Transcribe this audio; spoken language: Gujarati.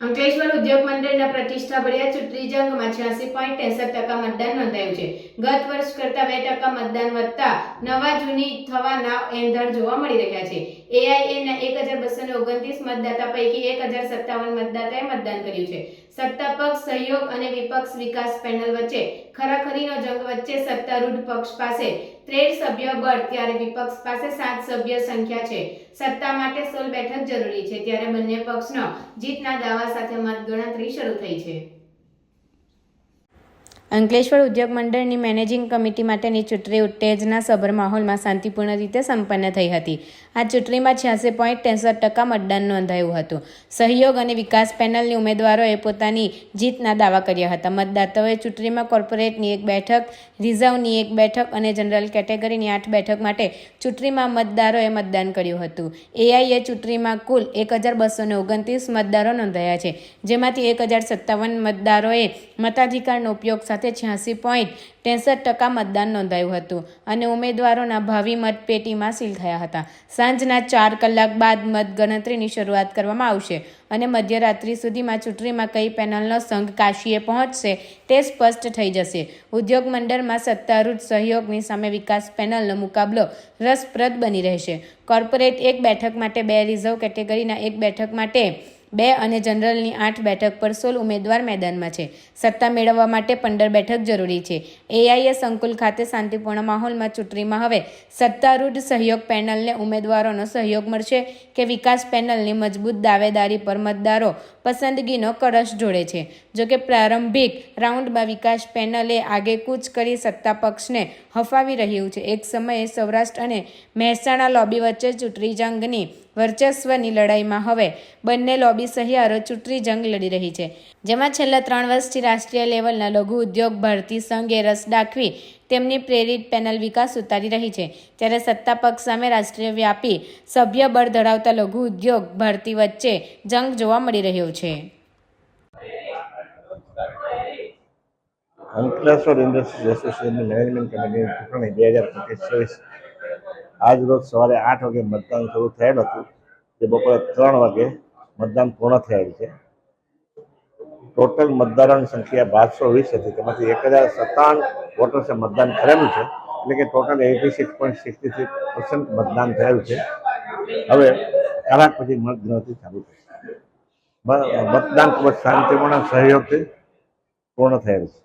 અંકલેશ્વર ઉદ્યોગ મંડળના પ્રતિષ્ઠા ભર્યા ચૂંટણી જંગમાં છ્યાસી પોઈન્ટ ત્રેસઠ ટકા મતદાન નોંધાયું છે. ગત વર્ષ કરતા બે ટકા મતદાન વધતા નવા જૂની થવાના એંધણ જોવા મળી રહ્યા છે. એઆઈએના એક હજાર બસો ઓગણત્રીસ મતદાતા પૈકી એક હજાર સત્તાવન મતદાતાએ મતદાન કર્યું છે. સત્તા પક્ષ સહયોગ અને વિપક્ષ વિકાસ પેનલ વચ્ચે ખરાખરીનો જંગ વચ્ચે સત્તારૂઢ પક્ષ પાસે ત્રેર સભ્ય બળ, ત્યારે વિપક્ષ પાસે સાત સભ્ય સંખ્યા છે. સત્તા માટે સોળ બેઠક જરૂરી છે, ત્યારે બંને પક્ષનો જીતના દાવા સાથે મતગણતરી શરૂ થઈ છે. અંકલેશ્વર ઉદ્યોગ મંડળની મેનેજિંગ કમિટી માટેની ચૂંટણી ઉત્તેજના સભર માહોલમાં શાંતિપૂર્ણ રીતે સંપન્ન થઈ હતી. આ ચૂંટણીમાં છ્યાસી પોઈન્ટ ત્રેસઠ ટકા મતદાન નોંધાયું હતું. સહયોગ અને વિકાસ પેનલની ઉમેદવારોએ પોતાની જીતના દાવા કર્યા હતા. મતદાતાઓએ ચૂંટણીમાં કોર્પોરેટની એક બેઠક, રિઝર્વની એક બેઠક અને જનરલ કેટેગરીની આઠ બેઠક માટે ચૂંટણીમાં મતદારોએ મતદાન કર્યું હતું. એઆઈએ ચૂંટણીમાં કુલ એક હજાર બસો ઓગણત્રીસ મતદારો નોંધાયા છે, જેમાંથી એક હજાર સત્તાવન મતદારોએ મતાધિકારનો ઉપયોગ સાથે છ્યાસી પોઈન્ટ ત્રેસઠ ટકા મતદાન નોંધાયું હતું અને ઉમેદવારોના ભાવિ મતપેટીમાં સીલ થયા હતા. સાંજના ચાર કલાક બાદ મતગણતરીની શરૂઆત કરવામાં આવશે અને મધ્યરાત્રિ સુધીમાં ચૂંટણીમાં કઈ પેનલનો સંઘ કાશીએ પહોંચશે તે સ્પષ્ટ થઈ જશે. ઉદ્યોગ મંડળમાં સત્તારૂઢ સહયોગની સામે વિકાસ પેનલનો મુકાબલો રસપ્રદ બની રહેશે. કોર્પોરેટ એક બેઠક માટે બે રિઝર્વ કેટેગરીના એક બેઠક માટે બે અને જનરલની આઠ બેઠક પર સોળ ઉમેદવાર મેદાનમાં છે. સત્તા મેળવવા માટે પંદર બેઠક જરૂરી છે. એઆઈએ સંકુલ ખાતે શાંતિપૂર્ણ માહોલમાં ચૂંટણીમાં હવે સત્તારૂઢ સહયોગ પેનલને ઉમેદવારોનો સહયોગ મળશે કે વિકાસ પેનલની મજબૂત દાવેદારી પર મતદારો પસંદગીનો કળશ જોડે છે. જોકે પ્રારંભિક રાઉન્ડમાં વિકાસ પેનલે આગેકૂચ કરી સત્તા પક્ષને હફાવી રહ્યું છે. એક સમયે સૌરાષ્ટ્ર અને મહેસાણા લોબી વચ્ચે ચૂંટણી જંગની વર્ચસ્વની લડાઈમાં હવે બંને લોબી સહિયારો ચૂંટણી જંગ લડી રહી છે. જેમાં છેલ્લા ત્રણ વર્ષથી રાષ્ટ્રીય લેવલના લઘુ ઉદ્યોગ ભારતી સંઘે રસ દાખવી તેમની પ્રેરિત પેનલ વિકાસ ઉતારી રહી છે. ત્યારે સત્તા પક્ષ સામે રાષ્ટ્રીય વ્યાપી સભ્ય બળ ધરાવતા લઘુ ઉદ્યોગ ભારતી વચ્ચે જંગ જોવા મળી રહ્યો છે. અંકલેશ્વર ઇન્ડસ્ટ્રીઝ એસોસિએશનની મેનેજમેન્ટ કમિટીની ચૂંટણી બે હજાર પચીસ આજ રોજ સવારે આઠ વાગે મતદાન શરૂ થયેલ હતું. જે બપોરે ત્રણ વાગે મતદાન પૂર્ણ થયેલ છે. ટોટલ મતદારોની સંખ્યા બારસો વીસ હતી. તેમાંથી એક હજાર સત્તાવન વોટર્સે મતદાન કરેલું છે. એટલે કે total eighty six point sixty three percent મતદાન થયેલું છે. હવે કલાક પછી મતગણતરી ચાલુ થશે. મતદાન ખૂબ જ શાંતિપૂર્ણ સહયોગથી પૂર્ણ થયેલ છે.